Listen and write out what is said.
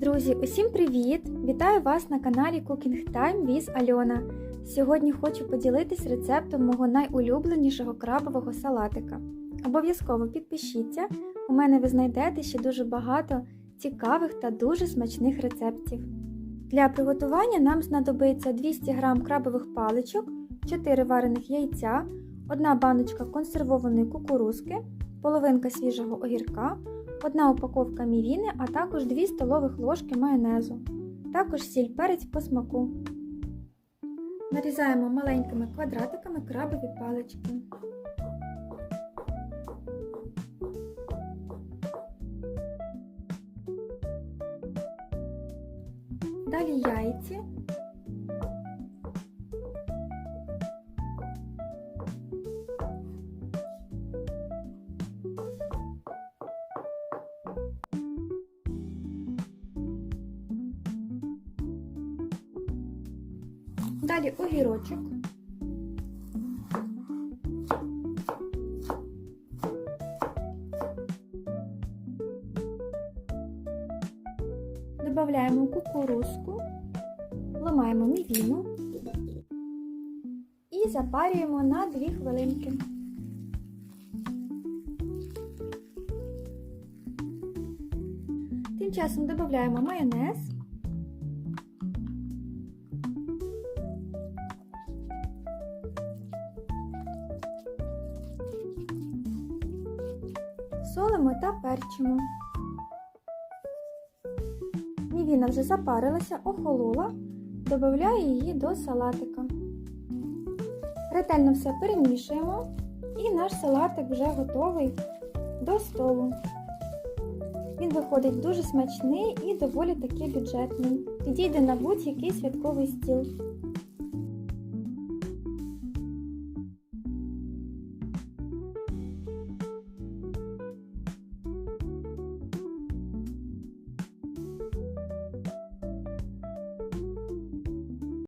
Друзі, усім привіт! Вітаю вас на каналі Cooking Time with Альона. Сьогодні хочу поділитись рецептом мого найулюбленішого крабового салатика. Обов'язково підпишіться, у мене ви знайдете ще дуже багато цікавих та дуже смачних рецептів. Для приготування нам знадобиться 200 г крабових паличок, 4 варених яйця, 1 баночка консервованої кукурузки, половинка свіжого огірка, одна упаковка мівіни, а також 2 столових ложки майонезу. Також сіль перець по смаку. Нарізаємо маленькими квадратиками крабові палички. Далі яйці. Далі огірочок. Добавляємо кукурузку, ламаємо мівіну і запарюємо на 2 хвилинки. Тим часом додаємо майонез. Солимо та перчимо. Мівіна вже запарилася, охолола, додаю її до салатика. Ретельно все перемішуємо і наш салатик вже готовий до столу. Він виходить дуже смачний і доволі таки бюджетний. Підійде на будь-який святковий стіл.